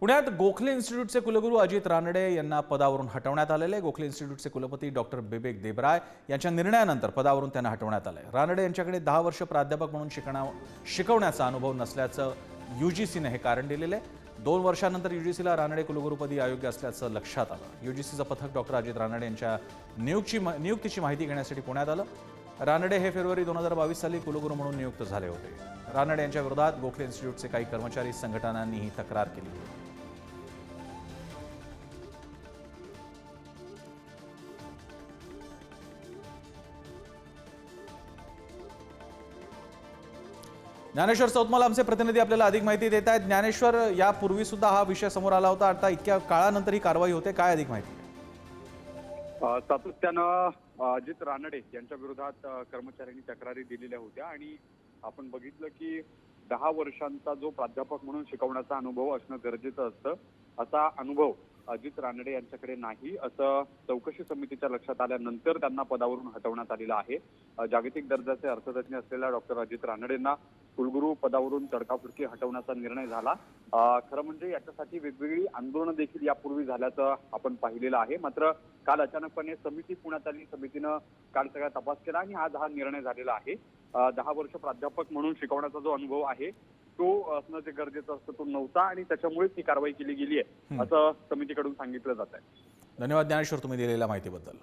पुण्यात गोखले इन्स्टिट्यूटचे कुलगुरू अजित रानडे यांना पदावरून हटवण्यात आलेले. गोखले इन्स्टिट्यूटचे कुलपती डॉक्टर बिबेक देबराय यांच्या निर्णयानंतर पदावरून त्यांना हटवण्यात आलंय रानडे यांच्याकडे दहा वर्ष प्राध्यापक म्हणून शिकणा शिकवण्याचा अनुभव नसल्याचं यू जी सीने हे कारण दिलेलं. आहे दोन वर्षानंतर यू जी सीला रानडे कुलगुरूपदी अयोग्य असल्याचं लक्षात आलं. यू जीसीचं पथक डॉक्टर अजित रानडे यांच्या नियुक्ती नियुक्तीची माहिती घेण्यासाठी पुण्यात आलं. रानडे हे फेब्रुवारी दोन हजार बावीस साली कुलगुरू म्हणून नियुक्त झाले होते. रानडे यांच्या विरोधात गोखले इन्स्टिट्यूटचे काही कर्मचारी संघटनांनीही तक्रार केली. होती ज्ञानेश्वर सौतमाल आमचे प्रतिनिधी आपल्याला अधिक माहिती देत आहेत. ज्ञानेश्वर यापूर्वी सुद्धा हा विषय समोर आला होता. आता इतक्या काळानंतर ही कारवाई होते. काय अधिक माहिती? सातत्यानं अजित रानडे यांच्या विरोधात कर्मचाऱ्यांनी तक्रारी दिलेल्या होत्या आणि आपण बघितलं की दहा वर्षांचा जो प्राध्यापक म्हणून शिकवण्याचा अनुभव असणं गरजेचं असतं. असा अनुभव अजित रानडे यांच्याकडे नाही असं चौकशी समितीच्या लक्षात आल्यानंतर त्यांना पदावरून हटवण्यात आलेलं आहे. जागतिक दर्जाचे अर्थतज्ञ असलेल्या डॉक्टर अजित रानडेंना कुलगुरू पदावरून तडकाफुडकी हटवण्याचा निर्णय झाला. खरं म्हणजे याच्यासाठी वेगवेगळी आंदोलनं देखील यापूर्वी झाल्याचं आपण पाहिलेलं आहे. मात्र काल अचानकपणे समिती पुण्यात आली समितीनं काल सगळा तपास केला आणि आज हा निर्णय झालेला आहे. दहा वर्ष प्राध्यापक म्हणून शिकवण्याचा जो अनुभव आहे तो असणं जे गरजेचं असतं तो नव्हता आणि त्याच्यामुळेच ही कारवाई केली गेली आहे असं समितीकडून सांगितलं जात आहे धन्यवाद ज्ञानेश्वर तुम्ही दिलेल्या माहितीबद्दल.